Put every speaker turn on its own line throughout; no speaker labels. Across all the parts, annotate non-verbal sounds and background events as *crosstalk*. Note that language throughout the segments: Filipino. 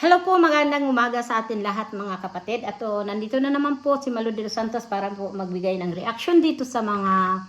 Hello po, magandang umaga sa atin lahat mga kapatid. At oh, nandito na naman po si Malo de los Santos para po magbigay ng reaction dito sa mga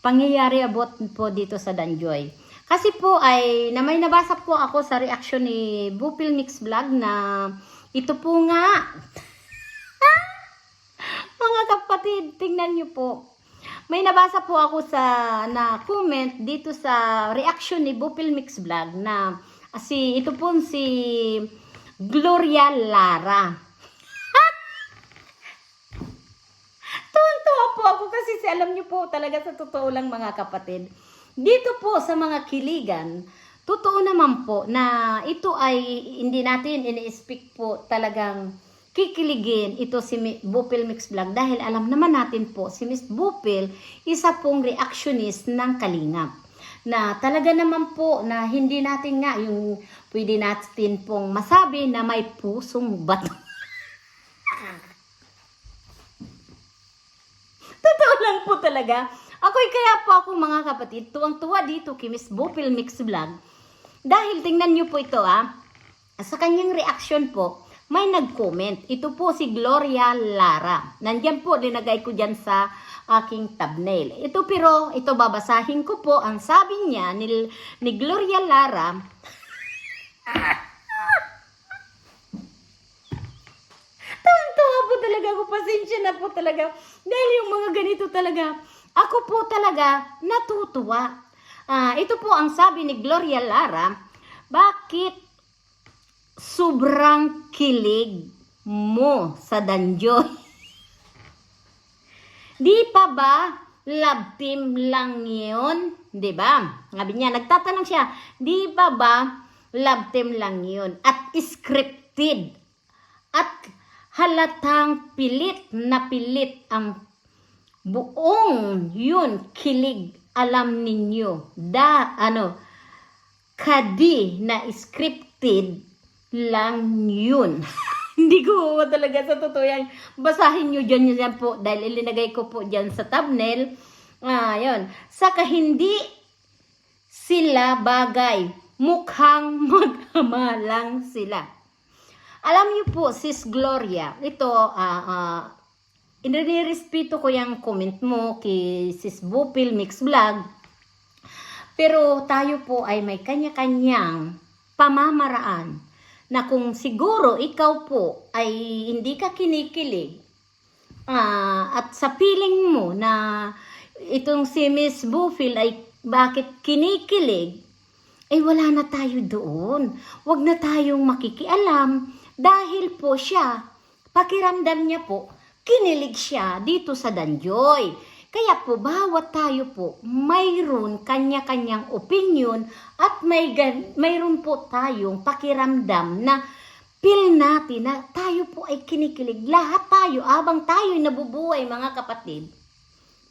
pangyayari about po dito sa Danjoy. Kasi po ay na may nabasa po ako sa reaction ni Bupil Mix Vlog na ito po nga *laughs* mga kapatid, tingnan niyo po. May nabasa po ako sa na comment dito sa reaction ni Bupil Mix Vlog na si ito po si Gloria Lara. Tuwan-tuwa po ako kasi si alam niyo po talaga sa totoo lang mga kapatid. Dito po sa mga kiligan, totoo naman po na ito ay hindi natin ini-speak po talagang kikiligin ito si Bupil Mix Vlog dahil alam naman natin po si Miss Bupil isa pong reactionist ng Kalingap na talaga naman po na hindi natin nga yung pwede natin pong masabi na may pusong bato. *laughs* Totoo lang po talaga. Ako'y kaya po ako mga kapatid, tuwang-tuwa dito kay Miss Bopil Mix Vlog. Dahil tingnan niyo po ito ah, sa kanyang reaction po, may nag-comment. Ito po si Gloria Lara. Nandyan po, linagay ko dyan sa aking thumbnail. Ito pero, ito babasahin ko po. Ang sabi niya ni, ni Gloria Lara, *laughs* Tuwan-tuwa po talaga ako. Pasensya na po talaga. Dahil yung mga ganito talaga, ako po talaga natutuwa. Ah, ito po ang sabi ni Gloria Lara, bakit sobrang kilig mo sa Danjoy? *laughs* Di pa ba love team lang yun? Di ba? Sabi niya, nagtatanong siya, di pa ba love team lang yun? At scripted. At halatang pilit na pilit ang buong yun kilig alam ninyo da ano kadi na scripted lang yun *laughs* hindi ko talaga sa totoo yan. Basahin nyo dyan yan po dahil ilinagay ko po dyan sa thumbnail. Ah yun. Saka hindi sila bagay. Mukhang *laughs* magama lang sila. Alam niyo po, Sis Gloria, ito, ah, ah, inirespeto ko yung comment mo kay Sis Bupil Mix Vlog. Pero tayo po ay may kanya-kanyang pamamaraan na kung siguro ikaw po ay hindi ka kinikilig ah, at sa feeling mo na itong si Miss Bupil ay bakit kinikilig, ay wala na tayo doon. Huwag na tayong makikialam dahil po siya, pakiramdam niya po, kinilig siya dito sa Danjoy. Kaya po, bawat tayo po, mayroon kanya-kanyang opinion at may mayroon po tayong pakiramdam na feel natin na tayo po ay kinikilig. Lahat tayo, abang tayo nabubuhay mga kapatid,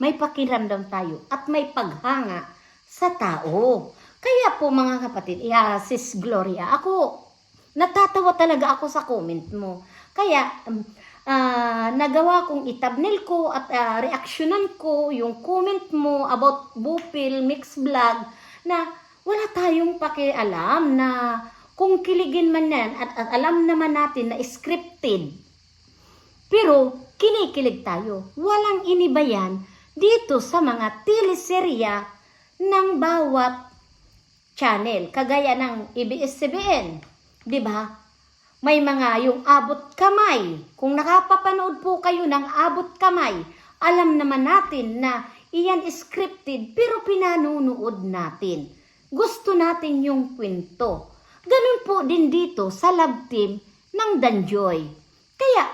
may pakiramdam tayo at may paghanga sa tao. Kaya po mga kapatid, yeah, sis Gloria, ako, natatawa talaga ako sa comment mo. Kaya, um, ah, nagawa kong itabnil ko at ah, reaksyonan ko yung comment mo about Bupil Mix Vlog na wala tayong pakialam na kung kiligin man yan at, at alam naman natin na scripted. Pero kinikilig tayo. Walang iniba yan dito sa mga teleserya ng bawat channel. Kagaya ng ABS-CBN. 'Di ba? May mga yung abot kamay. Kung nakapapanood po kayo ng abot kamay, alam naman natin na iyan scripted pero pinanunood natin. Gusto natin yung kwento. Ganun po din dito sa love team ng Danjoy. Kaya,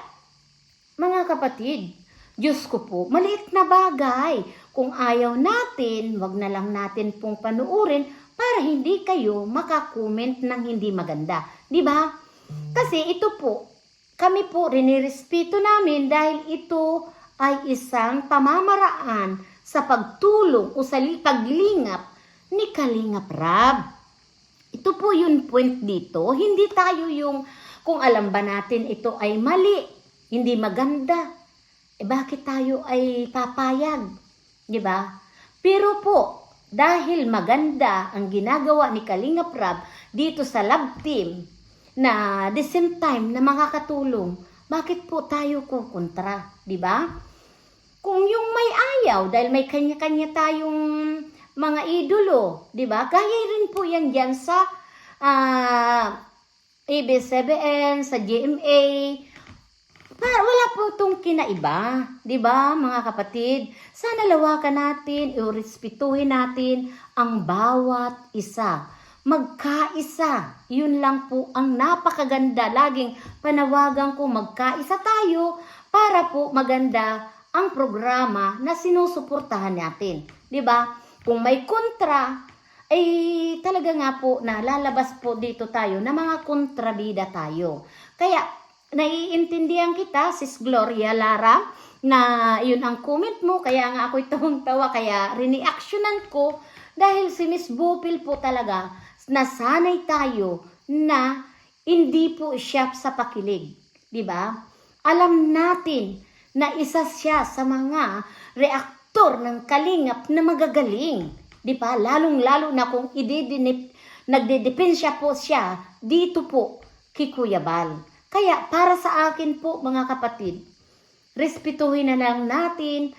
mga kapatid, Diyos ko po, maliit na bagay. Kung ayaw natin, wag na lang natin pong panuurin para hindi kayo makakomment ng hindi maganda. Di ba? Kasi ito po, kami po rinirespeto namin dahil ito ay isang pamamaraan sa pagtulong o sa li- paglingap ni Kalingap Rab. Ito po yung point dito. Hindi tayo yung kung alam ba natin ito ay mali, hindi maganda. Eh bakit tayo ay papayag? 'Di ba? Pero po, dahil maganda ang ginagawa ni Kalingap Rab dito sa love team na the same time na makakatulong, bakit po tayo kukontra, di ba? Kung yung may ayaw, dahil may kanya-kanya tayong mga idolo, di ba? Gaya rin po yan dyan sa ah ABS-CBN, sa GMA, para wala po itong kinaiba, 'di ba, mga kapatid? Sana lawakan natin, irespetuhin natin ang bawat isa. Magkaisa. 'Yun lang po ang napakaganda. Laging panawagan ko magkaisa tayo para po maganda ang programa na sinusuportahan natin, 'di ba? Kung may kontra, ay talaga nga po na lalabas po dito tayo na mga kontrabida tayo. Kaya naiintindihan kita, Sis Gloria Lara, na yun ang comment mo, kaya nga ako'y tawang-tawa, kaya riniaksyonan ko, dahil si Miss Bupil po talaga, nasanay tayo na hindi po siya sa pakilig. di ba? Alam natin na isa siya sa mga reaktor ng kalingap na magagaling. Di ba? Lalong-lalo na kung ididinip, nagdedepensya po siya dito po kay Kuya Bal. Kaya para sa akin po mga kapatid, respetuhin na lang natin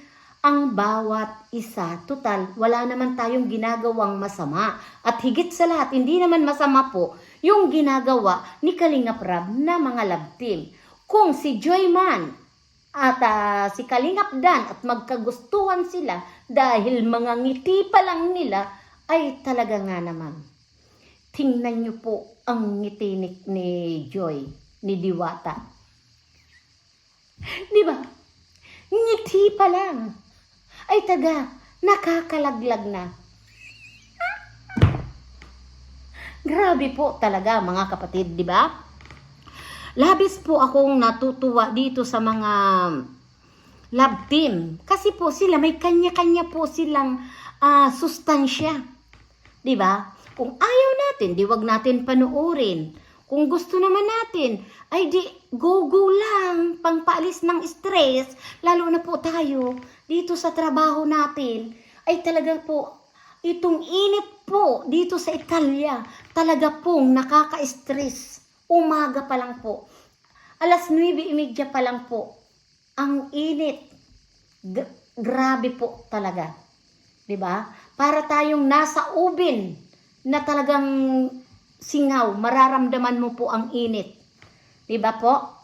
ang bawat isa. Total, wala naman tayong ginagawang masama. At higit sa lahat, hindi naman masama po yung ginagawa ni Kalingap Rab na mga love team. Kung si Joy Man at ah, si Kalingap Dan at magkagustuhan sila dahil mga ngiti pa lang nila, ay talaga nga naman. Tingnan niyo po ang ngiti ni, ni Joy, ni Diwata. Di ba? Ngiti pa lang. Ay taga, nakakalaglag na. Grabe po talaga mga kapatid, di ba? Labis po akong natutuwa dito sa mga love team. Kasi po sila, may kanya-kanya po silang ah, sustansya. Di ba? Kung ayaw natin, di wag natin panuorin. Kung gusto naman natin, ay di go-go lang, pangpaalis ng stress, lalo na po tayo dito sa trabaho natin, ay talaga po, itong init po dito sa Italia, talaga pong nakaka-stress. Umaga pa lang po. Alas 9.30 pa lang po. Ang init. G- grabe po talaga. 'Di ba? Para tayong nasa ubin na talagang singaw, mararamdaman mo po ang init. 'Di ba po?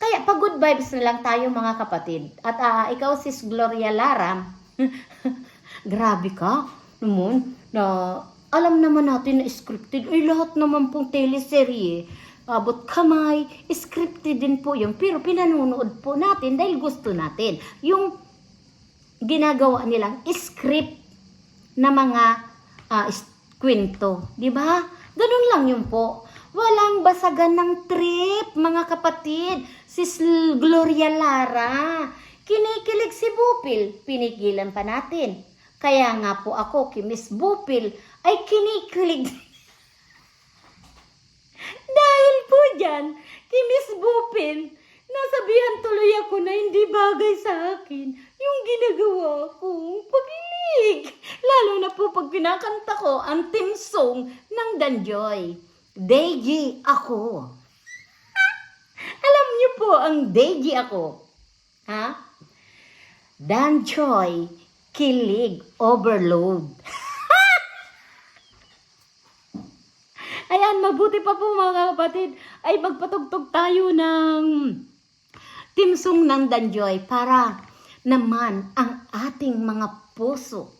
Kaya pa good vibes na lang tayo mga kapatid. At ah, ikaw sis Gloria Lara, *laughs* grabe ka naman na alam naman natin na scripted. Ay lahat naman pong teleserye abot kamay, scripted din po yun. Pero pinanonood po natin dahil gusto natin. Yung ginagawa nilang script na mga is- kwento. Di ba? Ganun lang yun po. Walang basagan ng trip, mga kapatid. Sis L- Gloria Lara. Kinikilig si Bupil. Pinigilan pa natin. Kaya nga po ako, kay Miss Bupil, ay kinikilig *laughs* dahil po dyan, kay Miss Bupin, nasabihan tuloy ako na hindi bagay sa akin yung ginagawa kong pagilig. *laughs* Lalo na po pag kinakanta ko ang team song ng Danjoy. Deji ako. Po ang Deji ako. Ha? Danjoy, kilig, overload. *laughs* Ayan, mabuti pa po mga kapatid ay magpatugtog tayo ng timsong ng Danjoy para naman ang ating mga puso.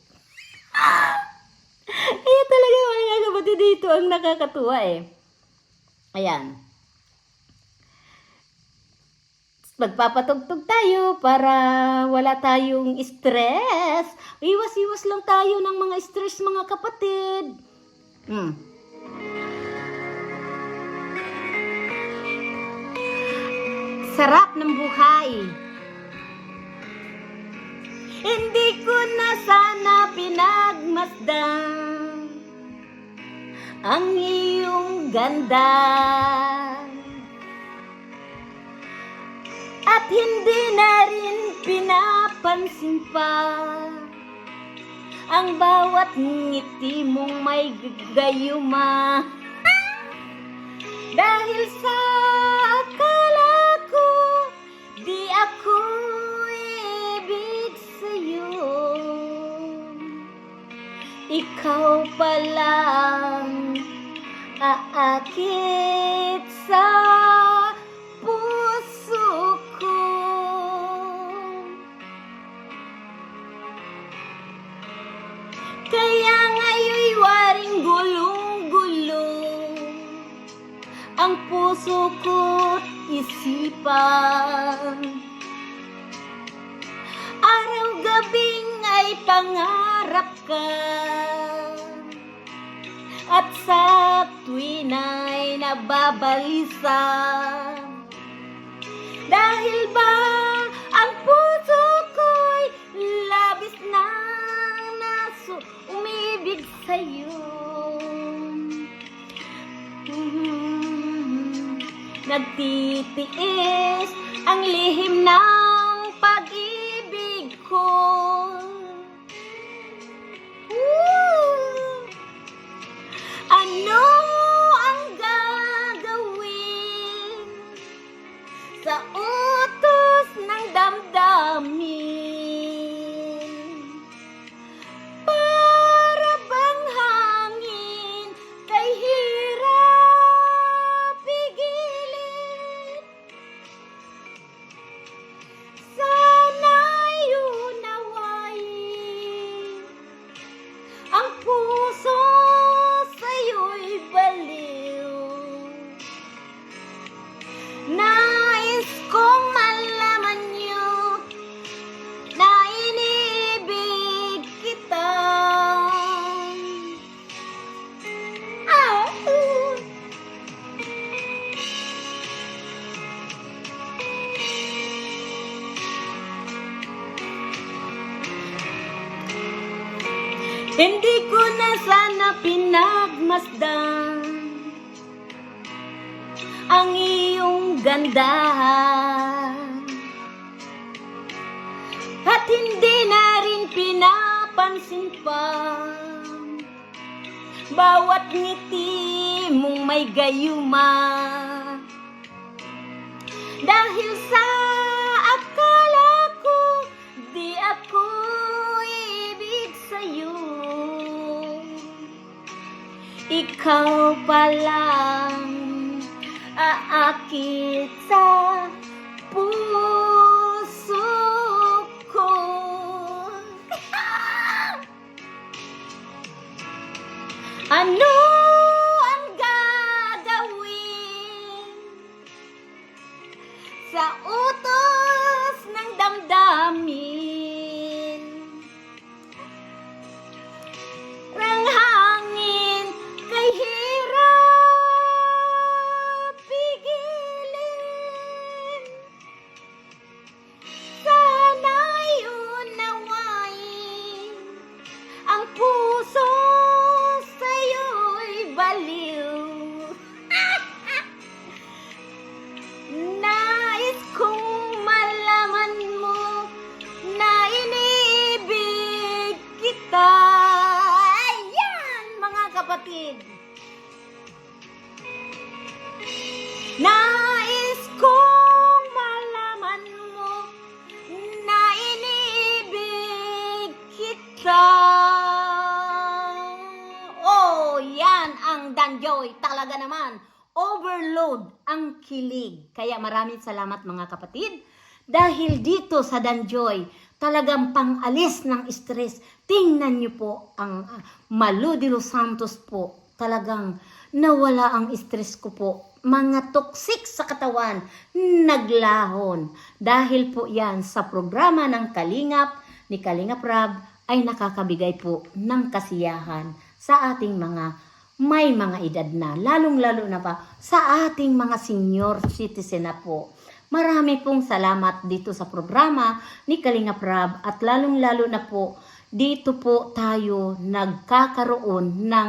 *gasps* Ayan talaga mga kapatid dito ang nakakatuwa eh. Ayan. Magpapatugtog tayo para wala tayong stress. Iwas-iwas lang tayo ng mga stress mga kapatid. Hmm. Sarap ng buhay. Hindi ko na sana pinagmasdan ang iyong ganda. Hindi na rin pinapansin pa ang bawat ngiti mong may gayuma. Dahil sa akala ko Di ako ibig sa'yo Ikaw pa lang Aakit sa isipan Araw-gabing ay pangarap ka. At sa tuwin ay nababalisa Dahil ba ang puso ko'y labis na naso umibig sa'yo Nagtitiis. Ang lihim ng pinagmasdan ang iyong ganda At hindi na rin pinapansin pa Bawat ngiti mong may gayuma. Dahil sa Ikaw pa lang aakit sa puso ko. ano kita. Oh, yan ang Danjoy. Talaga naman. Overload ang kilig. Kaya maraming salamat mga kapatid. Dahil dito sa Danjoy, talagang pangalis ng stress. Tingnan niyo po ang ah, Malu de los Santos po. Talagang nawala ang stress ko po. Mga toxic sa katawan, naglahon. Dahil po yan sa programa ng Kalingap ni Kalingap Rab ay nakakabigay po ng kasiyahan sa ating mga may mga edad na, lalong-lalo na pa sa ating mga senior citizen na po. Marami pong salamat dito sa programa ni Kalinga Prab at lalong-lalo na po dito po tayo nagkakaroon ng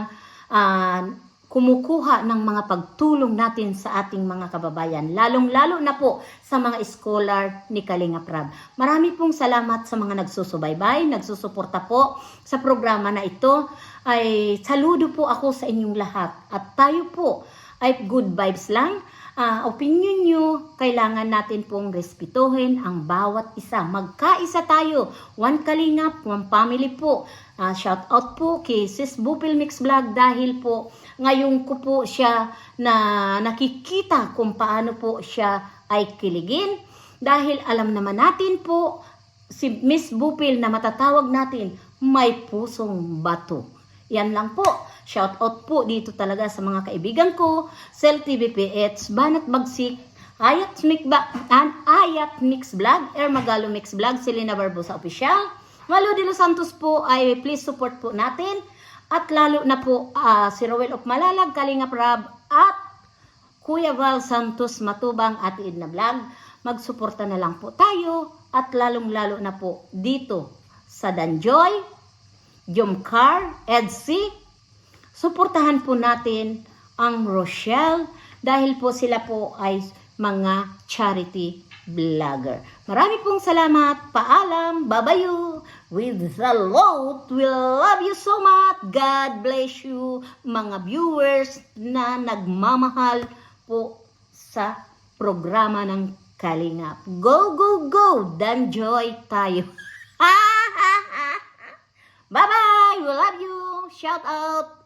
ah, kumukuha ng mga pagtulong natin sa ating mga kababayan, lalong-lalo na po sa mga scholar ni Kalinga Prab. Marami pong salamat sa mga nagsusubaybay, nagsusuporta po sa programa na ito. Ay saludo po ako sa inyong lahat at tayo po ay good vibes lang. Ah, opinion nyo, kailangan natin pong respetuhin ang bawat isa. Magkaisa tayo. One kalingap, one family po. Ah, shout out po kay Sis Bupil Mix Vlog dahil po ngayon ko po siya na nakikita kung paano po siya ay kiligin. Dahil alam naman natin po si Miss Bupil na matatawag natin may pusong bato. Yan lang po. Shout out po dito talaga sa mga kaibigan ko, Cell TVPH, Banat Bagsik, Ayat Mix ba an Ayat Mix Vlog, Air Magalo Mix Vlog, Selena Barbosa Official. Malo de Los Santos po ay please support po natin. At lalo na po ah, si Rowel of Malalag, Kalinga Prab at Kuya Val Santos Matubang at Idna Vlog. Magsuporta na lang po tayo at lalong-lalo na po dito sa Danjoy, Jomcar, Edsy. Suportahan po natin ang Rochelle dahil po sila po ay mga charity vlogger. Marami pong salamat. Paalam. Babayu. With the Lord, we love you so much. God bless you, mga viewers na nagmamahal po sa programa ng Kalingap. Go, go, go! Danjoy tayo. *laughs* Bye-bye! We love you! Shout out!